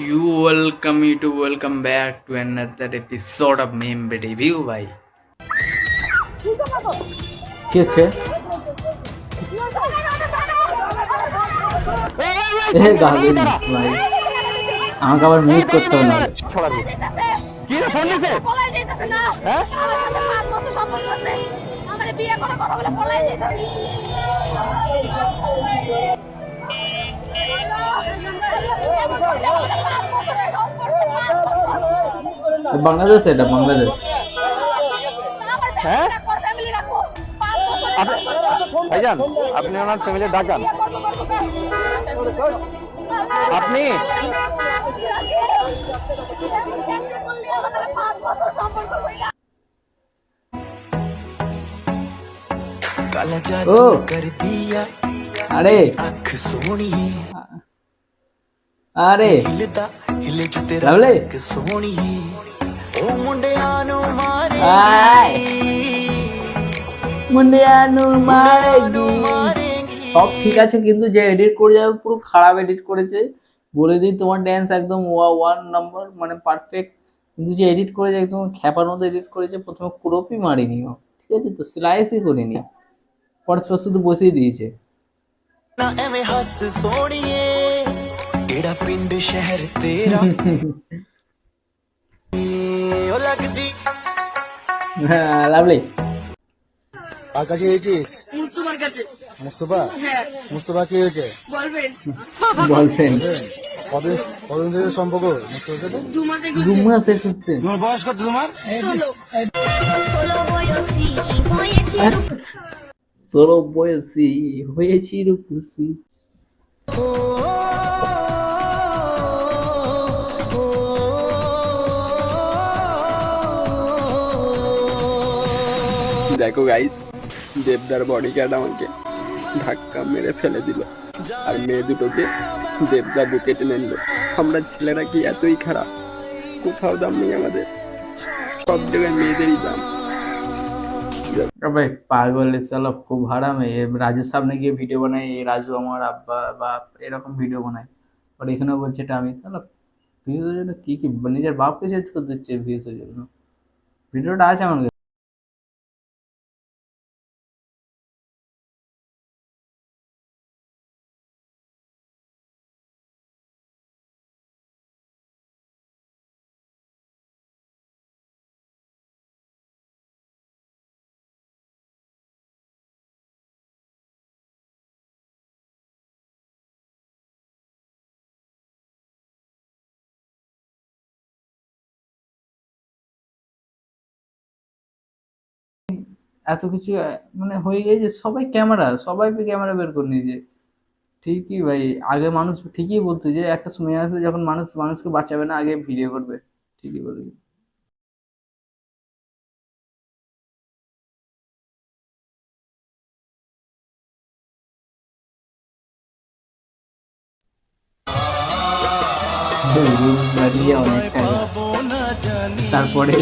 you welcome you to welcome back to another episode of meme review ভাই কি হচ্ছে এ গালি দিস ভাই আমাকে আবার মিউট করতে হবে না। কি রে ফোন দিছে? পলাই যাইতাছে না হ্যাঁ? আমার সাথে পাঁচ বছর সম্পর্ক আছে আমারে বিয়ে করার কথা বলে পলাই যাইতাছে বাংলাদেশ এটা বাংলাদেশ হ্যাঁ ভাইজান আপনি ওনার ফ্যামিলি ডাকান আপনি ও আরে আখ সোনি ਅਰੇ ਹਿਲੇ ਜੁੱਤੇ ਰਵਲੇ ਕਿ ਸੋਹਣੀ ਉਹ ਮੁੰਡਿਆਂ ਨੂੰ ਮਾਰੇਗੀ ਮੁੰਡਿਆਂ ਨੂੰ ਮਾਰੇਗੀ সব ঠিক আছে কিন্তু যে এডিট করে যাবে পুরো খারাপ এডিট করেছে। বলে দিই তোমার ড্যান্স একদম ওয়া ওয়ান নম্বর মানে পারফেক্ট কিন্তু যে এডিট করেছে একদম খ্যাপার মতো এডিট করেছে প্রথমে ক্রপই মারিনি ও। ঠিক আছে তো স্লাইসই করিনি। পরস্পর শুধু বসিয়ে দিয়েছে। না এমে হাস সোনিয়ে ਕਿਹੜਾ ਪਿੰਡ ਸ਼ਹਿਰ ਤੇਰਾ? ও লাগদি হ্যাঁ লাভলি আর কাছে হয়েছিস মুস্তফার কাছে মুস্তফা হ্যাঁ মুস্তফা কি হয়েছে বলবেন বলবেন কবে কতদিন ধরে সম্পর্ক মুস্তফার সাথে দু মাসে দু মাসে খুঁজতে তোমার বয়স কত তোমার ষোলো বয়সী হয়েছি রূপসী দেখো গাইস দেবদার বডি গার্ড আমাকে ধাক্কা মেরে ফেলে দিল। আর মেয়ে দুটোকে দেবদা বুকে টেনে নিল। আমরা ছেলেরা কি এতই খারাপ? কোথাও দাম নেই আমাদের। সব জায়গায় মেয়েদেরই দাম। ভাই, পাগল সালা খুব হারাম এ। রাজু সামনে গিয়ে ভিডিও বানায় এই রাজু আমার আব্বা বাপ এরকম ভিডিও বানায়। আর এখানে বলছে এটা আমি। সালা ভিউজের জন্য কি কি, নিজের বাপকে চেঞ্জ করে দিচ্ছে ভিউজের জন্য। ভিডিওটা আছে আমার এত কিছু মানে হয়ে গেছে সবাই ক্যামেরা সবাই ক্যামেরা বের করে নিয়েছে। ঠিকই ভাই, আগে মানুষ ঠিকই বলতো যে একটা সময় আসবে যখন মানুষ, মানুষকে বাঁচাবে না, আগে ভিডিও করবে। ঠিকই বলেছে। বাড়িয়ে অনেক টাকা। তারপরে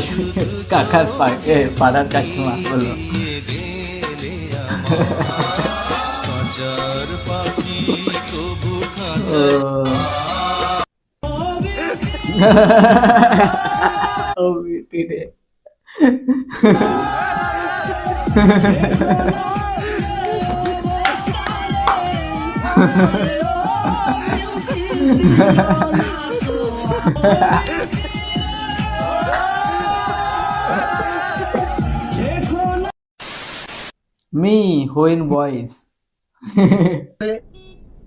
কাকার পাড়ার কাকিমা বলল ও। বিটি রে मी होइन बॉयज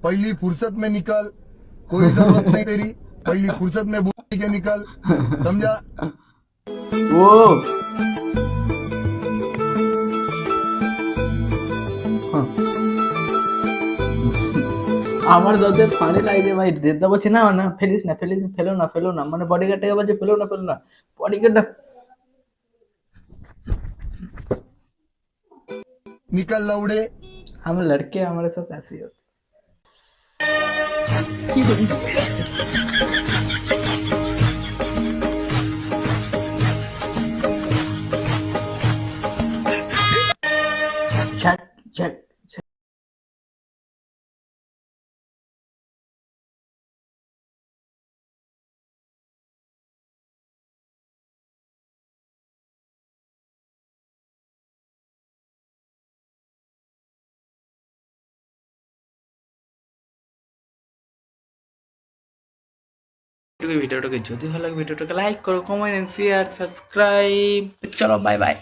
पहली फुर्सत में निकल कोई जरूरत नहीं तेरी पहली फुर्सत में बूढ़ी के निकल समझा ও আমার যাদের ফানি লাগছে ভাই দেদা বলছে না না ফেলিস না ফেলিস ফেলো না ফেলো না মানে বডিগার্ডটাকে বলছে ফেলো না ফেলো না বডিগার্ডটা निकल लौड़े हम लड़के हमारे साथ ऐसे ही होते ভিডিওটাকে যদি ভালো লাগে ভিডিওটাকে লাইক করো কমেন্ট শেয়ার সাবস্ক্রাইব চলো বাই বাই